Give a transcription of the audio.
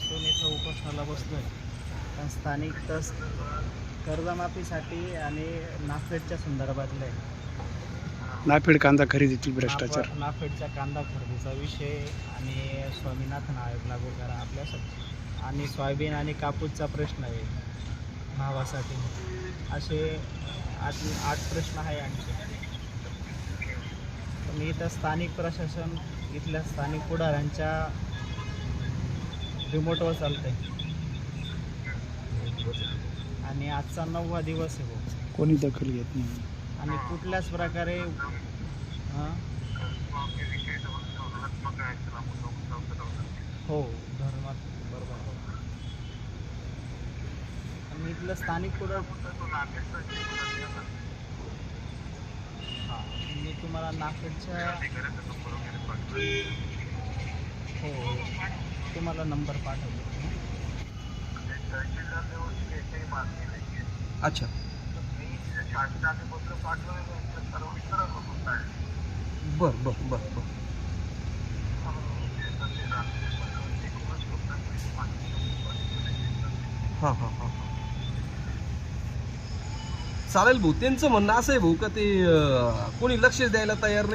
दिवसापासून इथं उपोषणाला बसलो आहे पण स्थानिक तस कर्जमाफीसाठी आणि नाफेडच्या संदर्भातलं आहे नाफेड कांदा खरेदीतील भ्रष्टाचार. नाफ- नाफेडच्या कांदा खरेदीचा विषय आणि स्वामीनाथन आयोग लागू करा आपल्यासाठी. आणि सोयाबीन आणि कापूसचा प्रश्न आहे भावासाठी. असे आठ आठ प्रश्न आहे आणखी. तर मी इथं स्थानिक प्रशासन इथल्या स्थानिक पुढाऱ्यांच्या रिमोटवर चालतंय. आणि आजचा नववा दिवस आहे भाऊ कोणी दखल घेत नाही? आणि कुठल्याच प्रकारे हां? हो धर्मात बरोबर. आणि इथलं स्थानिक पुढं हां मी तुम्हाला नागपूरच्या हो तुम्हाला नंबर पाठवतो अच्छा. बर बर बर बर. हां हां हां चालेल भाऊ त्यांचं म्हणणं असं आहे भाऊ का ते कोणी लक्ष द्यायला तयार नाही?